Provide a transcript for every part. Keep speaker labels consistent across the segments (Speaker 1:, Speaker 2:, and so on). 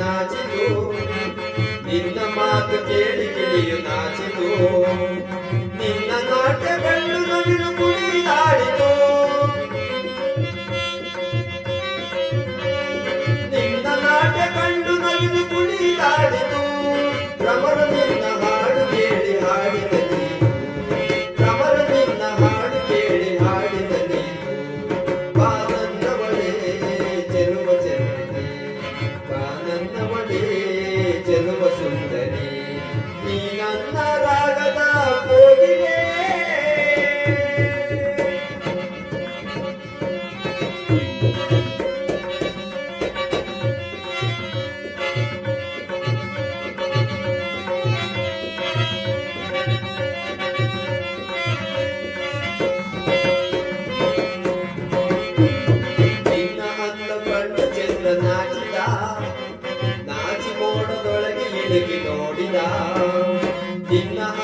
Speaker 1: ನಾಚಿತು ನಿನ್ನ ಮಾತು ಕೇಳಿ ಕಿಳಿಯು ನಾಚಿತು নাম্বার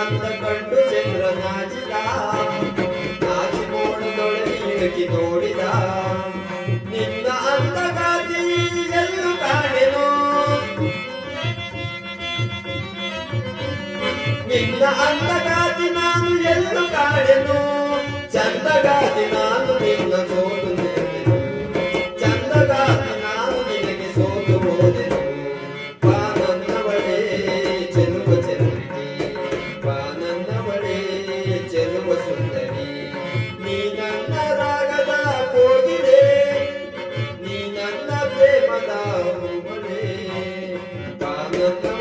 Speaker 1: ಕನ್ನಡ ಕಂಡು ಚಂದ್ರ ನಾಚಿದ ನಾಚಿ ನೋಡಿದೊಳಗೆ ಇದಕ್ಕೆ ನೋಡಿದ ನಿನ್ನ ಅಂತಗಾತಿ ಎಲ್ಲು ಕಾಣೆನು ನಿನ್ನ ಅಂತಗಾತಿ ನಾನು ಎಲ್ಲು ಕಾಣೆನು ಚಂದಗಾತಿ ನಾನು ನಿನ್ನ ಸೋತು ಚಂದಗಾತಿ ನಾನು ನಿನಗೆ ಸೋತು ಹೋದೆನು ಪಾನಂದವಳೇ ಚೆಲುವ Thank you.